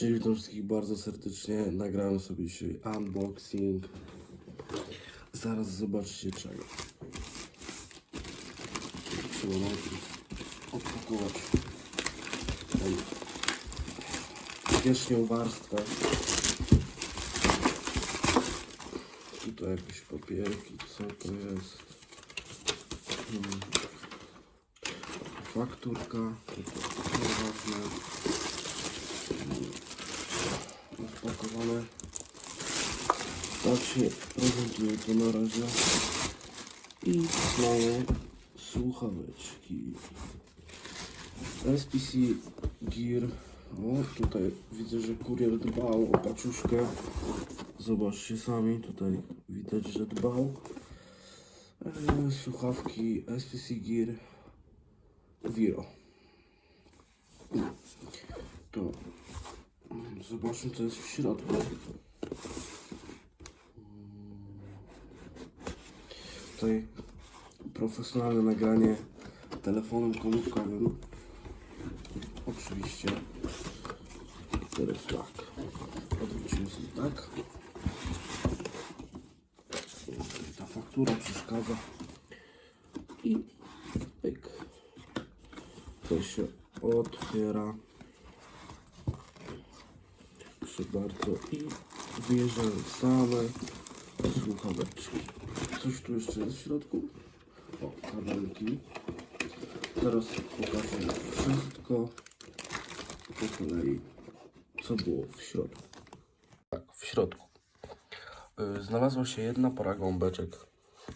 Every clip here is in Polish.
Czyli witam wszystkich bardzo serdecznie. Nagrałem sobie dzisiaj unboxing. Zaraz zobaczcie czego. Trzeba najpierw odpakować tą warstwę. Tutaj jakieś papierki, co to jest? Hmm. Fakturka, to to ważne rozpakowane. Tak się prezentuje to na razie. I mamy słuchaweczki. SPC Gear. O, tutaj widzę, że kurier dbał o paczuszkę. Zobaczcie sami, tutaj widać, że dbał. E, słuchawki SPC Gear Viro. To Zobaczmy, co jest w środku. Tutaj profesjonalne nagranie telefonem komórkowym. Oczywiście. Teraz tak. Odwrócimy sobie tak. Ta faktura przeszkadza. I pyk. To się otwiera. Proszę bardzo. I wyjeżdżają same słuchaweczki. Coś tu jeszcze jest w środku? O, kabelki. Teraz pokażę wszystko po kolei, co było w środku. Tak, w środku. Y, Znalazła się jedna para gąbeczek.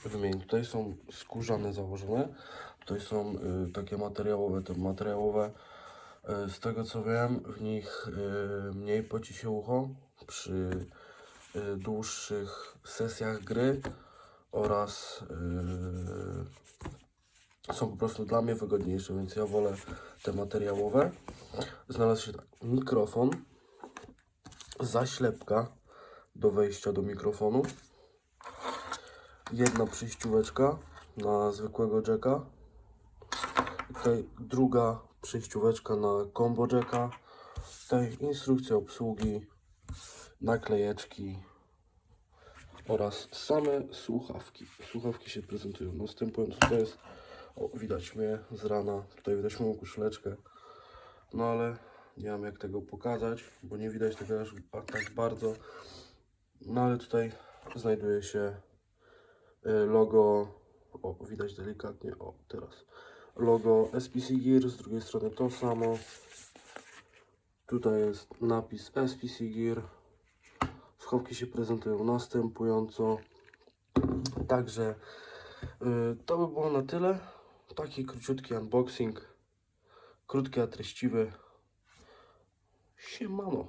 Wymień. Tutaj są skórzane założone. Tutaj są y, takie materiałowe, te materiałowe. Y, Z tego co wiem, w nich mniej poci się ucho przy dłuższych sesjach gry oraz y, są po prostu dla mnie wygodniejsze, więc ja wolę te materiałowe. Znalazł się tak, mikrofon, zaślepka do wejścia do mikrofonu, jedna przyjścióweczka na zwykłego jacka, Tutaj druga przejścióweczka na combo jacka. Tutaj instrukcja obsługi, naklejeczki oraz same słuchawki. Słuchawki się prezentują następująco. To jest, o, widać mnie z rana. Tutaj widać moją koszuleczkę. No ale nie mam jak tego pokazać, bo nie widać tego aż tak bardzo. No ale tutaj znajduje się y, logo, o widać delikatnie, o teraz logo SPC Gear, z drugiej strony to samo. Tutaj jest napis SPC Gear. Schowki się prezentują następująco. Także y, to by było na tyle. Taki króciutki unboxing. Krótki, a treściwy. Siemano.